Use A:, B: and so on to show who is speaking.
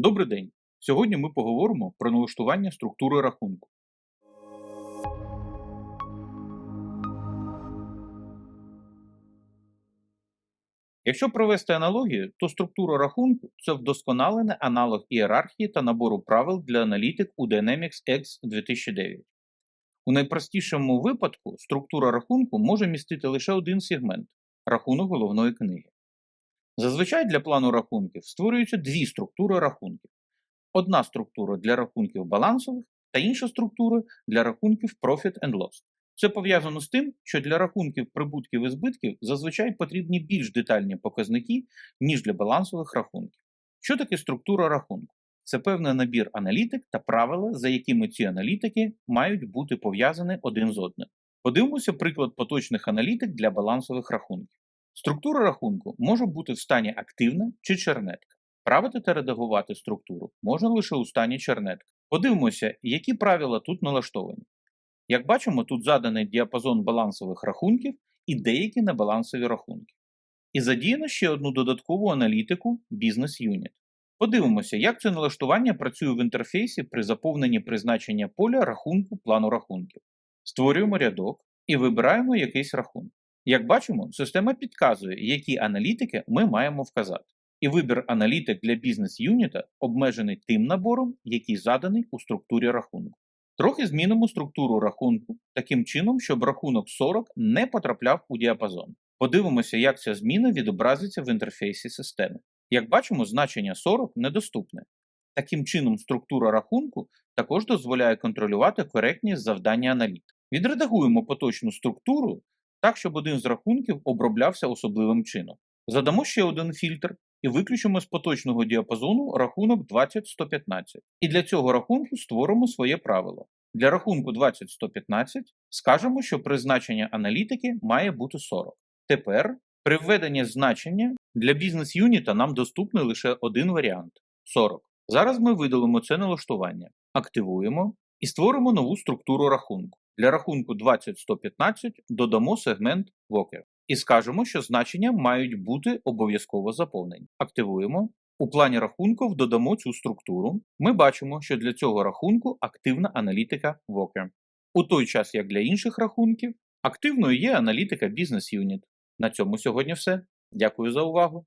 A: Добрий день! Сьогодні ми поговоримо про налаштування структури рахунку. Якщо провести аналогію, то структура рахунку це вдосконалений аналог ієрархії та набору правил для аналітик у Dynamics X 2009. У найпростішому випадку структура рахунку може містити лише один сегмент рахунок головної книги. Зазвичай для плану рахунків створюються дві структури рахунків: одна структура для рахунків балансових та інша структура для рахунків Profit and Loss. Це пов'язано з тим, що для рахунків прибутків і збитків зазвичай потрібні більш детальні показники, ніж для балансових рахунків. Що таке структура рахунку? Це певний набір аналітик та правила, за якими ці аналітики мають бути пов'язані один з одним. Подивимося приклад поточних аналітик для балансових рахунків. Структура рахунку може бути в стані активна чи чернетка. Правити та редагувати структуру можна лише у стані чернетка. Подивимося, які правила тут налаштовані. Як бачимо, тут заданий діапазон балансових рахунків і деякі небалансові рахунки. І задіяно ще одну додаткову аналітику Business Unit. Подивимося, як це налаштування працює в інтерфейсі при заповненні призначення поля рахунку плану рахунків. Створюємо рядок і вибираємо якийсь рахунок. Як бачимо, система підказує, які аналітики ми маємо вказати. І вибір аналітик для бізнес-юніта обмежений тим набором, який заданий у структурі рахунку. Трохи змінимо структуру рахунку таким чином, щоб рахунок 40 не потрапляв у діапазон. Подивимося, як ця зміна відобразиться в інтерфейсі системи. Як бачимо, значення 40 недоступне. Таким чином, структура рахунку також дозволяє контролювати коректність завдання аналітика. Відредагуємо поточну структуру так, щоб один з рахунків оброблявся особливим чином. Задамо ще один фільтр і виключимо з поточного діапазону рахунок 20115. І для цього рахунку створимо своє правило. Для рахунку 20115 скажемо, що призначення аналітики має бути 40. Тепер при введенні значення для бізнес-юніта нам доступний лише один варіант 40. Зараз ми видалимо це налаштування, активуємо і створимо нову структуру рахунку. Для рахунку 20115 додамо сегмент Walker і скажемо, що значення мають бути обов'язково заповнені. Активуємо. У плані рахунків додамо цю структуру. Ми бачимо, що для цього рахунку активна аналітика Walker. У той час, як для інших рахунків, активною є аналітика Business Unit. На цьому сьогодні все. Дякую за увагу.